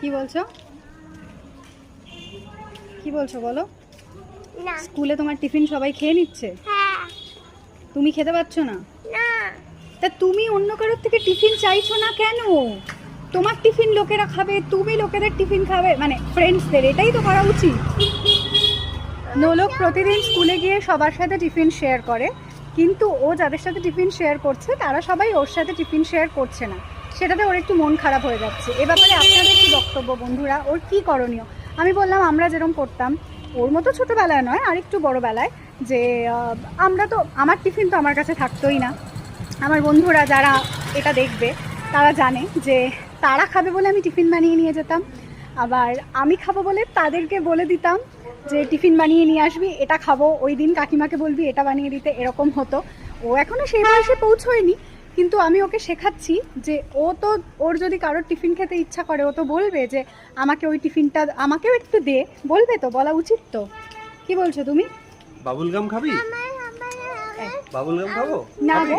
কি বলছো? কি বলছো বলো? স্কুলে তোমার টিফিন সবাই খেয়ে নিচ্ছে? হ্যাঁ। তুমি খেতে পারছ না? না। তা তুমি অন্য কারোর থেকে টিফিন চাইছো না কেন? তোমার টিফিন লোকেরা খাবে তুমি লোকেদের টিফিন খাবে মানে ফ্রেন্ডসদের এটাই তো করা উচিত। নোলক প্রতিদিন স্কুলে গিয়ে সবার সাথে টিফিন শেয়ার করে কিন্তু ও যাদের সাথে টিফিন শেয়ার করছে তারা সবাই ওর সাথে টিফিন শেয়ার করছে না। সেটাতে ওর একটু মন খারাপ হয়ে যাচ্ছে। এ ব্যাপারে আপনাদের কি বক্তব্য বন্ধুরা? ওর কি করণীয়? আমি বললাম, আমরা যেরকম করতাম, ওর মতো ছোটোবেলায় নয় আর একটু বড়োবেলায় যে আমরা তো, আমার টিফিন তো আমার কাছে থাকতোই না। আমার বন্ধুরা যারা এটা দেখবে, তারা জানে যে, তারা খাবে বলে আমি টিফিন বানিয়ে নিয়ে যেতাম। আবার আমি খাব বলে তাদেরকে বলে দিতাম যে, টিফিন বানিয়ে নিয়ে আসবি, এটা খাব, ওই দিন কাকিমাকে বলবি, এটা বানিয়ে দিতে। এরকম হতো। ও এখনও সেই বয়সে পৌঁছয়নি। কিন্তু আমি ওকে শেখাচ্ছি যে ও তো ওর যদি কারোর টিফিন খেতে ইচ্ছা করে ও তো বলবে যে আমাকে ওই টিফিনটা আমাকেও একটু দে বলবে তো বলা উচিত তো। কি বলছো তুমি? বাবুল গাম খাবি? বাবুল গাম খাব? না গো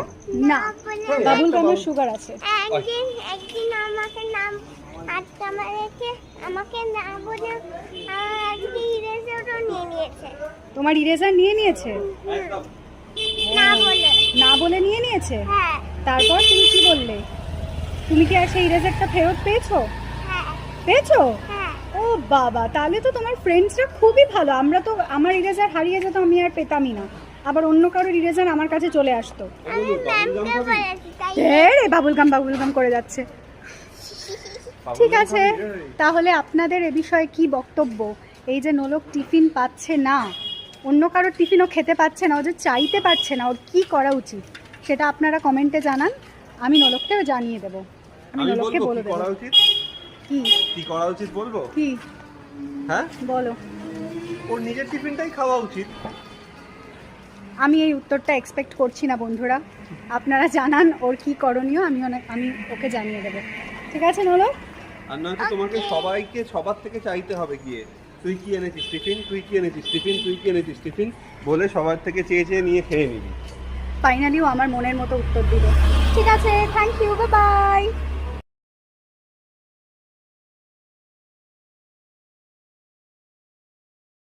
না। বাবুল গামের সুগার আছে। একদিন একদিন আমাকে নাম আজকে আমাকে আমাকে না বলে আজকে ইরেজারও নিয়ে নিয়েছে। তোমার ইরেজার নিয়ে নিয়েছে? না বলে। না বলে নিয়ে নিয়েছে? হ্যাঁ। তারপর তুমি কি বললে? তুমি কি আর সেই ইরেজারটা ফেরত পেয়েছ? হ্যাঁ। পেয়েছ? হ্যাঁ। ও বাবা তাহলে তো তোমার ফ্রেন্ডসরা খুবই ভালো। আমরা তো আমার ইরেজার হারিয়ে যেত আমি আর পেতামই না। আবার অন্য কারোর ইরেজার আমার কাছে চলে আসতো। রে বাবুলগাম বাবুলগাম করে যাচ্ছে। ঠিক আছে তাহলে আপনাদের এ বিষয়ে কি বক্তব্য? এই যে নোলক টিফিন পাচ্ছে না অন্য কারোর টিফিনও খেতে পাচ্ছে না ও যে চাইতে পারছে না ওর কি করা উচিত? সেটা আপনারা কমেন্টে জানান আমি নোলককেও জানিয়ে দেব। আমি নোলককে বলে কি দেবো। করা উচিত? কি? কি করা উচিত বলব? কি? হ্যাঁ? বলো। ওর নিজের টিফিনটাই খাওয়া উচিত। আমি এই উত্তরটা এক্সপেক্ট করছি না বন্ধুরা। আপনারা জানান ওর কি করণীয় আমি অনেক আমি ওকে জানিয়ে দেবো। ঠিক আছে নলক? আর নয়তো তোমাকে সবাইকে সবার থেকে চাইতে হবে গিয়ে। তুই কি এনেছিস? টিফিন? তুই কি এনেছিস? টিফিন? তুই কি এনেছিস? টিফিন? বলে সবার থেকে চেয়ে চেয়ে নিয়ে খেয়ে নিবি। ফাইনালিও আমার মনের মতো উত্তর দিল। ঠিক আছে থ্যাংক ইউ বাই